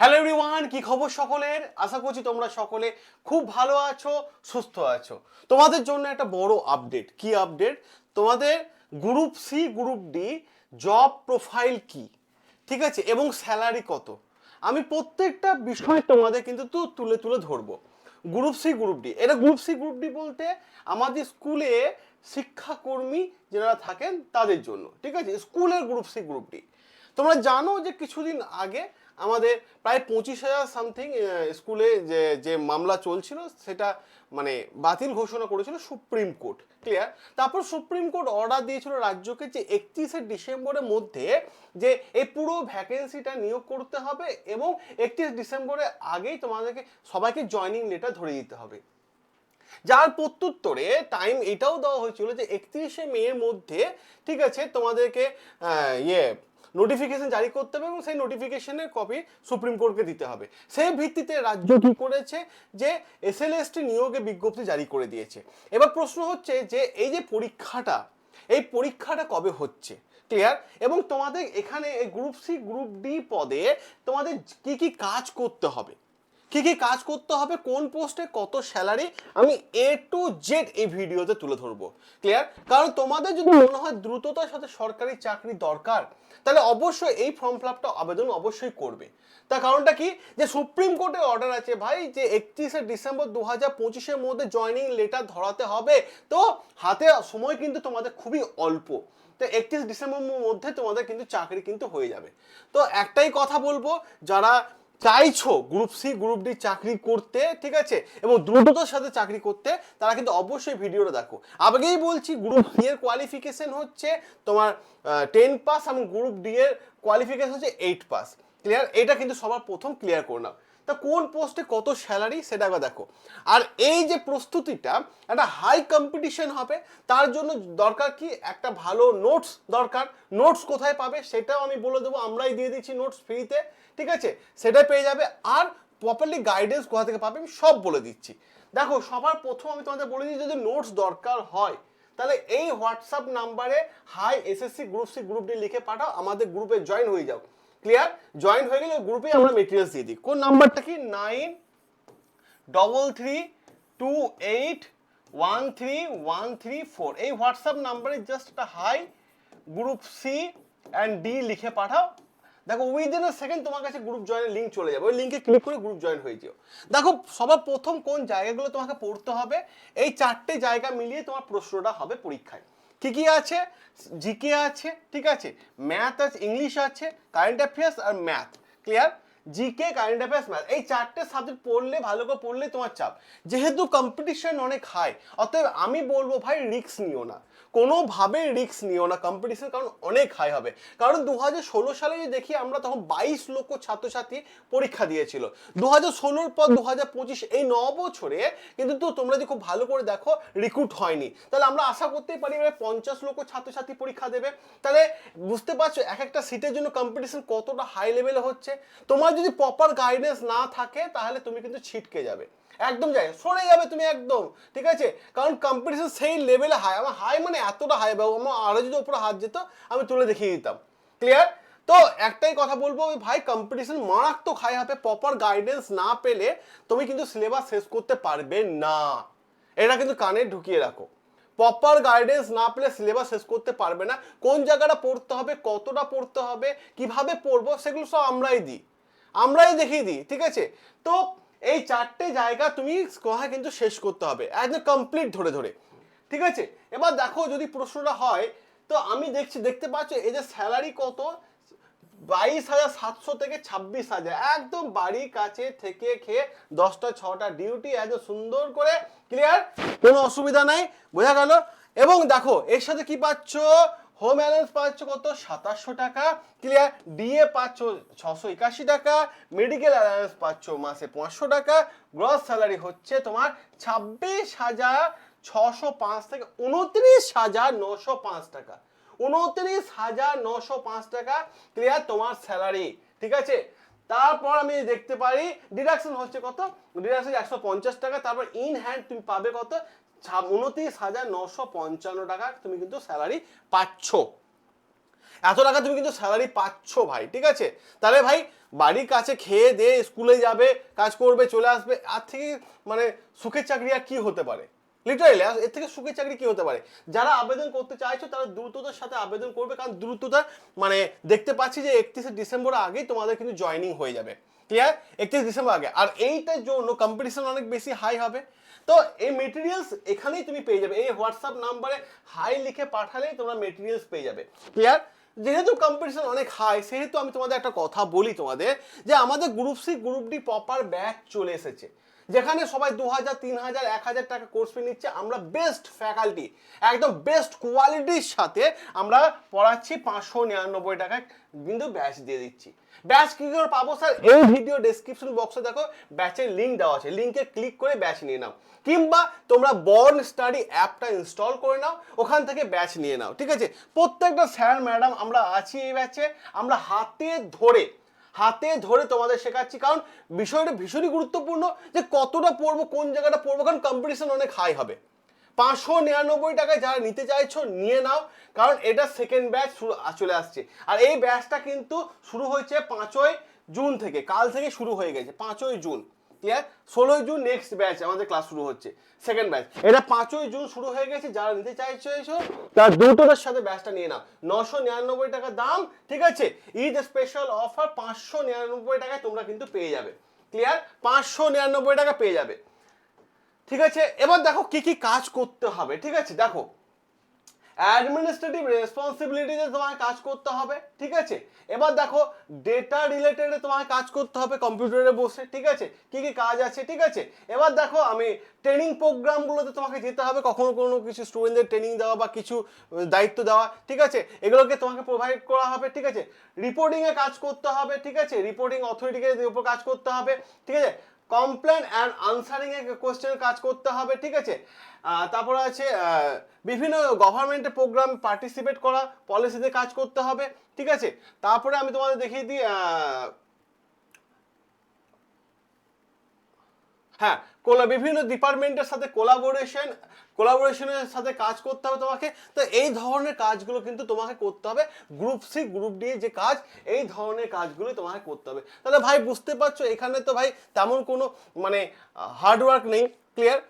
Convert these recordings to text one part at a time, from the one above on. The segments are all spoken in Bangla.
হ্যালো এভরিওয়ান কি খবর সকলের? আশা করছি তোমরা সকলে খুব ভালো আছো, সুস্থ আছো। তোমাদের জন্য একটা বড় আপডেট কি আপডেট তোমাদের group C group D job profile কি? ঠিক আছে? এবং স্যালারি কত? আমি প্রত্যেকটা বিষয় তোমাদের কিন্তু তুলে তুলে ধরবো। গ্রুপ সি গ্রুপ ডি এটা গ্রুপ সি গ্রুপ ডি বলতে আমাদের স্কুলে শিক্ষাকর্মী যারা থাকেন তাদের জন্য। ঠিক আছে? স্কুলের গ্রুপ সি গ্রুপ ডি তোমরা জানো যে কিছুদিন আগে আমাদের প্রায় পঁচিশ হাজার সামথিং স্কুলে যে যে মামলা চলছিল, সেটা মানে বাতিল ঘোষণা করেছিল সুপ্রিম কোর্ট ক্লিয়ার তারপর সুপ্রিম কোর্ট অর্ডার দিয়েছিল রাজ্যকে যে একত্রিশে ডিসেম্বরের মধ্যে যে এই পুরো ভ্যাকেন্সিটা নিয়োগ করতে হবে এবং একত্রিশ ডিসেম্বরের আগেই তোমাদেরকে সবাইকে জয়নিং লেটার ধরে দিতে হবে। যার প্রত্যুত্তরে টাইম এটাও দেওয়া হয়েছিল যে একত্রিশে মেয়ের মধ্যে, ঠিক আছে, তোমাদেরকে ইয়ে নোটিফিকেশন জারি করতে হবে এবং সেই নোটিফিকেশনের কপি সুপ্রিম কোর্টকে দিতে হবে। সেই ভিত্তিতে রাজ্য কি করেছে? যে এসএলএসটি নিয়োগে বিজ্ঞপ্তি জারি করে দিয়েছে। এবার প্রশ্ন হচ্ছে যে এই যে পরীক্ষাটা এই পরীক্ষাটা কবে হচ্ছে? ক্লিয়ার এবং তোমাদের এখানে এই গ্রুপ সি গ্রুপ ডি পদে তোমাদের কি কি কাজ করতে হবে? কি কি কাজ করতে হবে কোন পোস্টে কত স্যালারি আমি এ টু জেড এই ভিডিওতে তুলে ধরবো। ক্লিয়ার কারণ তোমাদের যদি মনে হয় দ্রুততার সাথে সরকারি চাকরি দরকার তাহলে অবশ্যই এই ফর্ম ফিলাপটা আবেদন অবশ্যই করবে। তার কারণটা কি? যে সুপ্রিম কোর্টের অর্ডার আছে ভাই যে একত্রিশে ডিসেম্বর দু হাজার পঁচিশের মধ্যে জয়নিং লেটার ধরাতে হবে। তো হাতে সময় কিন্তু তোমাদের খুবই অল্প। তো একত্রিশ ডিসেম্বর মধ্যে তোমাদের কিন্তু চাকরি কিন্তু হয়ে যাবে। তো একটাই কথা বলব যারা চাইছো গ্রুপ সি গ্রুপ ডি চাকরি করতে, ঠিক আছে? এবং দ্রুততার সাথে চাকরি করতে, তারা কিন্তু অবশ্যই ভিডিওটা দেখো। আগেই বলছি গ্রুপ সি এর কোয়ালিফিকেশন হচ্ছে তোমার টেন পাস এবং গ্রুপ ডি এর কোয়ালিফিকেশন হচ্ছে এইট পাস ক্লিয়ার এটা কিন্তু সবার প্রথম ক্লিয়ার করে নাও। তা কোন পোস্টে কত স্যালারি সেটা দেখো। আর এই যে প্রস্তুতিটা, একটা হাই কম্পিটিশন হবে, তার জন্য দরকার কি? একটা ভালো নোটস দরকার। নোটস কোথায় পাবে সেটাও আমি বলে দেবো। আমরাই দিয়ে দিচ্ছি নোটস ফ্রিতে ঠিক আছে? সেটা পেয়ে যাবে। আর প্রপারলি গাইডেন্স কোথা থেকে পাবে আমি সব বলে দিচ্ছি। দেখো, সবার প্রথম আমি তোমাদের বলে দিই, যদি নোটস দরকার হয়, তাহলে এই হোয়াটসঅ্যাপ নাম্বারে hi SSC group C group D লিখে পাঠাও, আমাদের গ্রুপে জয়েন হয়ে যাও। ক্লিয়ার জয়েন হয়ে গেলে গ্রুপে আমরা মেটেরিয়ালস দিয়ে দিই। কোন নাম্বারটা কি? Nine double three two eight one three one three four এই হোয়াটসঅ্যাপ নাম্বারে জাস্ট একটা hi group C and D লিখে পাঠাও। দেখো উইদিন এ সেকেন্ড তোমার কাছে গ্রুপ জয়েনের লিঙ্ক চলে যাবে। ওই লিঙ্কে ক্লিক করে গ্রুপ জয়েন হয়ে যেও। দেখো, সবার প্রথম কোন জায়গাগুলো তোমাকে পড়তে হবে, এই চারটে জায়গা মিলিয়ে তোমার প্রশ্নটা হবে পরীক্ষায়। কি কি আছে? জিকে আছে? ঠিক আছে। ম্যাথ আছে ইংলিশ আছে কারেন্ট অ্যাফেয়ার্স আর math clear GK current affairs math এই চারটে সাবজেক্ট পড়লে, ভালো করে পড়লে তোমার চাপ। যেহেতু কম্পিটিশন অনেক হাই অতএব আমি বলব ভাই রিস্ক নিও না। কোনোভাবে রিস্ক নিও না কম্পিটিশন কারণ অনেক হাই হবে। কারণ দু ষোলো সালে যদি দেখি, আমরা তখন বাইশ লক্ষ ছাত্রছাত্রী পরীক্ষা দিয়েছিল। দু হাজার ষোলোর পর দু হাজার পঁচিশ, এই ন বছরে কিন্তু তো তোমরা যদি খুব ভালো করে দেখো রিক্রুট হয়নি। তাহলে আমরা আশা করতেই পারি এবার পঞ্চাশ লক্ষ ছাত্রছাত্রী পরীক্ষা দেবে। তাহলে বুঝতে পারছ, এক একটা সিটের জন্য কম্পিটিশন কতটা হাই লেভেলে হচ্ছে? তোমার যদি প্রপার গাইডেন্স না থাকে, তাহলে তুমি কিন্তু ছিটকে যাবে। একদম যাই সরে যাবে তুমি একদম, ঠিক আছে? কারণ কম্পিটিশন সেই লেভেলে হাই আমার হাই মানে এতটা হাই বাবু আমার আরও যদি ওপরে হাত যেত, আমি তুলে দেখিয়ে দিতাম। ক্লিয়ার তো একটাই কথা বলব ভাই কম্পিটিশন মারাত্মক হাই হবে প্রপার গাইডেন্স না পেলে তুমি কিন্তু সিলেবাস শেষ করতে পারবে না। এটা কিন্তু কানে ঢুকিয়ে রাখো। প্রপার গাইডেন্স না পেলে সিলেবাস শেষ করতে পারবে না। কোন জায়গাটা পড়তে হবে, কতটা পড়তে হবে, কীভাবে পড়ব, সেগুলো সব আমরাই দিই। আমরাই দেখিয়ে দিই, ঠিক আছে? তো এই চারটে জায়গা তুমি কোথায় কিন্তু শেষ করতে হবে, একদম কমপ্লিট ধরে ধরে, ঠিক আছে? এবার দেখো যদি প্রশ্নটা হয়, তো আমি দেখছি, দেখতে পাচ্ছ যে স্যালারি কত? বাইশ হাজার সাতশো থেকে ছাব্বিশ হাজার, একদম বাড়ির কাছে থেকে খেয়ে দশটা, ছটা ডিউটি একদম সুন্দর করে ক্লিয়ার কোনো অসুবিধা নাই, বোঝা গেল? এবং দেখো, এর সাথে কি পাচ্ছ? হোম অ্যালায়েন্স পাচ্ছ কত? সাতাশশো টাকা। ক্লিয়ার ডিএ পাচ্ছ ছশো একাশি টাকা। মেডিকেল অ্যালায়েন্স পাচ্ছ মাসে পাঁচশো টাকা। গ্রস স্যালারি হচ্ছে তোমার ছাব্বিশ হাজার ছশো পাঁচ থেকে উনত্রিশ হাজার নশো পাঁচ টাকা। উনত্রিশ হাজার নশো পাঁচ টাকা। ক্লিয়ার তোমার স্যালারি ঠিক আছে? তারপর আমি দেখতে পারি ডিডাকশন হচ্ছে কত? ডিডাকশন একশো পঞ্চাশ টাকা, তারপর ইন হ্যান্ড তুমি পাবে কত? উনত্রিশ হাজার নশো পঞ্চান্ন টাকা তুমি কিন্তু স্যালারি পাচ্ছ। এত টাকা তুমি কিন্তু স্যালারি পাচ্ছ ভাই, ঠিক আছে? তাহলে ভাই, বাড়ির কাছে খেয়ে দিয়ে স্কুলে যাবে, কাজ করবে, চলে আসবে, আর থেকে মানে সুখের চাকরি আর কি হতে পারে? লিটারেলি এর থেকে সুখের চাকরি কি হতে পারে? যারা আবেদন করতে চাইছো, তারা দ্রুততার সাথে আবেদন করবে, কারণ দ্রুততা মানে দেখতে পাচ্ছি যে একত্রিশে ডিসেম্বর আগেই তোমাদের কিন্তু জয়নিং হয়ে যাবে। ক্লিয়ার একত্রিশ ডিসেম্বর আগে। আর এইটার জন্য কম্পিটিশন অনেক বেশি হাই হবে। তো এই মেটেরিয়ালস এখানেই তুমি পেয়ে যাবে। এই হোয়াটসঅ্যাপ নাম্বারে হাই লিখে পাঠালেই তোমরা মেটেরিয়ালস পেয়ে যাবে। ক্লিয়ার যেহেতু কম্পিটিশন অনেক হাই সেহেতু আমি তোমাদের একটা কথা বলি তোমাদের যে আমাদের group C group D proper batch চলে এসেছে। যেখানে সবাই দু হাজার, তিন হাজার, এক হাজার টাকা কোর্স ফি নিচ্ছে। আমরা বেস্ট ফ্যাকাল্টি একদম বেস্ট কোয়ালিটির সাথে আমরা পড়াচ্ছি পাঁচশো নিরানব্বই টাকায়। কিন্তু ব্যাচ দিয়ে দিচ্ছি। ব্যাচ কি করে পাবো স্যার এই ভিডিও ডেসক্রিপশন বক্সে দেখো ব্যাচের লিঙ্ক দেওয়া আছে। লিঙ্কে ক্লিক করে ব্যাচ নিয়ে নাও। কিংবা তোমরা বর্ন স্টাডি অ্যাপটা ইনস্টল করে নাও, ওখান থেকে ব্যাচ নিয়ে নাও। ঠিক আছে? প্রত্যেকটা স্যার ম্যাডাম আমরা আছি এই ব্যাচে আমরা হাতে ধরে হাতে ধরে তোমাদের শেখাচ্ছি। কারণ বিষয়টা ভীষণই গুরুত্বপূর্ণ যে কতটা পড়ব, কোন জায়গাটা পড়ব, কারণ কম্পিটিশন অনেক হাই হবে। পাঁচশো নিরানব্বই টাকায় যারা নিতে চাইছো, নিয়ে নাও, কারণ এটা সেকেন্ড ব্যাচ শুরু চলে আসছে। আর এই ব্যাচটা কিন্তু শুরু হয়েছে পাঁচই জুন থেকে, কাল থেকে শুরু হয়ে গেছে, পাঁচই জুন। ক্লিয়ার ষোলোই জুন নেক্সট ব্যাচ আমাদের ক্লাস শুরু হচ্ছে। সেকেন্ড ব্যাচ এটা পাঁচই জুন শুরু হয়ে গেছে, যারা নিতে চাইছো এসো, তার দ্রুততার সাথে ব্যাচটা নিয়ে নাও। নশো নিরানব্বই টাকা দাম, ঠিক আছে? ঈদ স্পেশাল অফার পাঁচশো নিরানব্বই টাকায় তোমরা কিন্তু পেয়ে যাবে। ক্লিয়ার পাঁচশো নিরানব্বই টাকা পেয়ে যাবে। ঠিক আছে? এবার দেখো কি কি কাজ করতে হবে, ঠিক আছে? দেখো অ্যাডমিনিস্ট্রেটিভ রেসপন্সিবিলিটিতে তোমাকে কাজ করতে হবে, ঠিক আছে? এবার দেখো ডেটা রিলেটেডে তোমাকে কাজ করতে হবে কম্পিউটারে বসে, ঠিক আছে? কি কি কাজ আছে, ঠিক আছে? এবার দেখো, আমি ট্রেনিং প্রোগ্রামগুলোতে তোমাকে যেতে হবে, কখনো কোনো কিছু স্টুডেন্টদের ট্রেনিং দেওয়া বা কিছু দায়িত্ব দেওয়া, ঠিক আছে? এগুলোকে তোমাকে প্রোভাইড করা হবে, ঠিক আছে? রিপোর্টিংয়ে কাজ করতে হবে, ঠিক আছে? রিপোর্টিং অথরিটিকে উপর কাজ করতে হবে, ঠিক আছে? কমপ্লেন অ্যান্ড আনসারিং এর কোশ্চেনের কাজ করতে হবে, ঠিক আছে? তারপরে আছে বিভিন্ন গভর্নমেন্টের প্রোগ্রাম পার্টিসিপেট করা পলিসিতে কাজ করতে হবে, ঠিক আছে? তারপরে আমি তোমাদের দেখিয়ে দিই হ্যাঁ কোলা, বিভিন্ন ডিপার্টমেন্টের সাথে কোলাবোরেশন কোলাবোরেশনের সাথে কাজ করতে হবে তোমাকে। তো এই ধরনের কাজগুলো কিন্তু তোমাকে করতে হবে। গ্রুপ সি গ্রুপ ডি যে কাজ, এই ধরনের কাজগুলো তোমাকে করতে হবে। তাহলে ভাই, বুঝতে পারছ, এখানে তো ভাই তেমন কোনো মানে হার্ডওয়ার্ক নেই ক্লিয়ার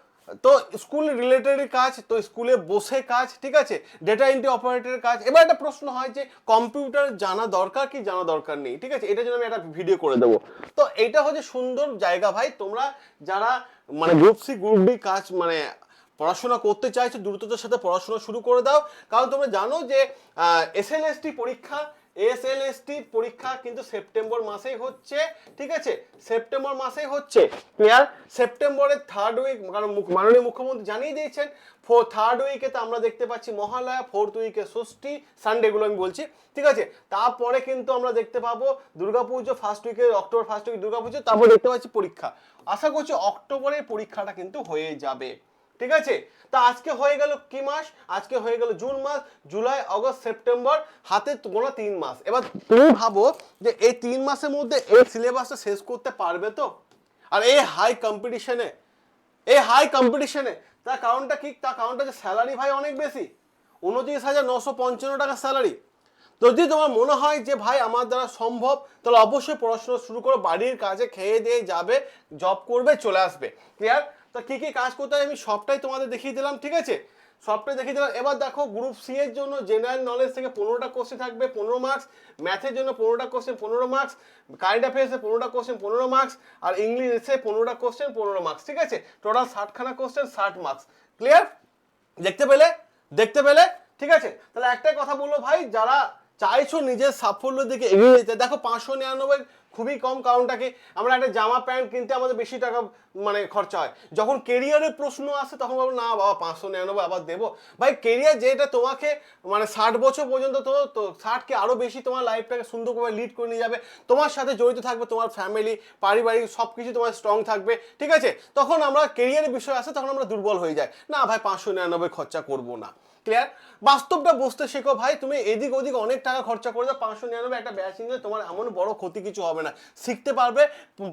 তো স্কুল রিলেটেড কাজ, তো স্কুলে বসে কাজ, ঠিক আছে? ডেটা এন্ট্রি অপারেটরের কাজ। এবার একটা প্রশ্ন হয় যে কম্পিউটার জানা দরকার কি জানা দরকার নেই, ঠিক আছে? এটার জন্য আমি একটা ভিডিও করে দেবো। তো এটা হচ্ছে সুন্দর জায়গা ভাই। তোমরা যারা মানে গ্রুপ সি গ্রুপ ডি কাজ মানে পড়াশোনা করতে চাইছো, দ্রুততার সাথে পড়াশোনা শুরু করে দাও। কারণ তোমরা জানো যে এস পরীক্ষা এস এল এস টি পরীক্ষা কিন্তু সেপ্টেম্বর মাসেই হচ্ছে, ঠিক আছে? সেপ্টেম্বর মাসেই হচ্ছে। ক্লিয়ার সেপ্টেম্বরের থার্ড উইক কারণ মাননীয় মুখ্যমন্ত্রী জানিয়ে দিয়েছেন ফোর থার্ড উইকে তো আমরা দেখতে পাচ্ছি মহালয়া ফোর্থ উইকে ষষ্ঠী সানডেগুলো আমি বলছি, ঠিক আছে? তারপরে কিন্তু আমরা দেখতে পাবো দুর্গাপুজো ফার্স্ট উইকে অক্টোবর ফার্স্ট উইক দুর্গাপুজো, তারপর দেখতে পাচ্ছি পরীক্ষা। আশা করছি অক্টোবরের পরীক্ষাটা কিন্তু হয়ে যাবে। ঠিক আছে? তা আজকে হয়ে গেল কি মাস? আজকে হয়ে গেল জুন মাস, জুলাই আগস্ট সেপ্টেম্বর, হাতে গোনা তিন মাস। এবার তুমি ভাবো যে এই তিন মাসের মধ্যে এই সিলেবাসটা শেষ করতে পারবে তো? আর এই হাই কম্পিটিশনে এই হাই কম্পিটিশনে তার কারণটা কি? তার কারণটা যে স্যালারি ভাই অনেক বেশি। উনত্রিশ হাজার নশো পঞ্চান্ন টাকা স্যালারি যদি তোমার মনে হয় যে ভাই আমার দ্বারা সম্ভব, তাহলে অবশ্যই পড়াশোনা শুরু করো, বাড়ির কাজে খেয়ে দিয়ে যাবে জব করবে, চলে আসবে। ক্লিয়ার তা কি কি কাজ করতে হয় আমি সবটাই তোমাদের দেখিয়ে দিলাম, ঠিক আছে? সবটাই দেখিয়ে দিলাম। এবার দেখো গ্রুপ সি এর জন্য জেনারেল নলেজ থেকে পনেরোটা কোশ্চেন থাকবে, পনেরো মার্কস ম্যাথের জন্য পনেরোটা কোশ্চেন পনেরো মার্কস কারেন্ট অ্যাফেয়ার্সে পনেরোটা কোশ্চেন পনেরো মার্কস আর ইংলিশে পনেরোটা কোশ্চেন পনেরো মার্কস ঠিক আছে? টোটাল ষাটখানা কোশ্চেন ষাট মার্কস ক্লিয়ার দেখতে পেলে? দেখতে পেলে? ঠিক আছে? তাহলে একটাই কথা বলল ভাই, যারা চাইছো নিজের সাফল্য দিকে এগিয়ে যেতে, দেখো পাঁচশো নিরানব্বই খুবই কম কারণটা কি আমরা একটা জামা প্যান্ট কিনতে আমাদের বেশি টাকা মানে খরচা হয়। যখন কেরিয়ারের প্রশ্ন আসে, তখন ভাবো না, বাবা, পাঁচশো নিরানব্বই আবার দেবো। ভাই, কেরিয়ার যেটা তোমাকে মানে ষাট বছর পর্যন্ত তো তো ষাটকে আরও বেশি তোমার লাইফটাকে সুন্দরভাবে লিড করে নিয়ে যাবে। তোমার সাথে জড়িত থাকবে তোমার ফ্যামিলি পারিবারিক সব কিছু তোমার স্ট্রং থাকবে, ঠিক আছে? তখন আমরা কেরিয়ারের বিষয় আসে, তখন আমরা দুর্বল হয়ে যাই। না, ভাই, পাঁচশো নিরানব্বই খরচা করব না। ক্লিয়ার বাস্তবটা বুঝতে শেখো ভাই, তুমি এদিক ওদিক অনেক টাকা খরচা করে দাও পাঁচশো নিরানব্বই একটা ব্যাচ নিলে তোমার এমন বড় ক্ষতি কিছু হবে না। শিখতে পারবে,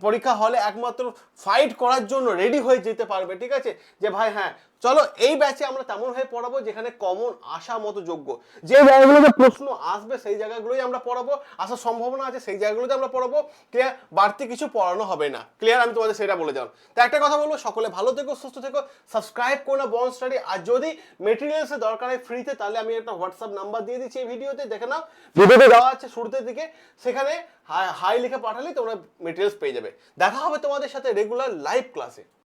পরীক্ষা হলে একমাত্র ফাইট করার জন্য রেডি হয়ে যেতে পারবে, ঠিক আছে? যে ভাই হ্যাঁ চলো এই ব্যাচে আমরা তেমন হয়ে পড়াবো যেখানে কমন আসা মতো যোগ্য। যে জায়গাগুলোতে প্রশ্ন আসবে সেই জায়গাগুলোই আমরা পড়াবো। আসার সম্ভাবনা আছে সেই জায়গাগুলোতে আমরা পড়াবো। ক্লিয়ার বাড়তি কিছু পড়ানো হবে না। ক্লিয়ার আমি তোমাদের সেটা বলে দিলাম। তো একটা কথা বলব সকলে ভালো থেকো সুস্থ থেকো সাবস্ক্রাইব করো না বন স্টাডি আর যদি মেটেরিয়ালসের দরকার হয় ফ্রিতে তাহলে আমি একটা হোয়াটসঅ্যাপ নাম্বার দিয়ে দিচ্ছি এই ভিডিওতে। দেখে নাও ভিডিওতে দেওয়া আছে শুরুতের দিকে। সেখানে হাই লিখে পাঠালেই তোমরা মেটেরিয়ালস পেয়ে যাবে। দেখা হবে তোমাদের সাথে রেগুলার লাইভ ক্লাসে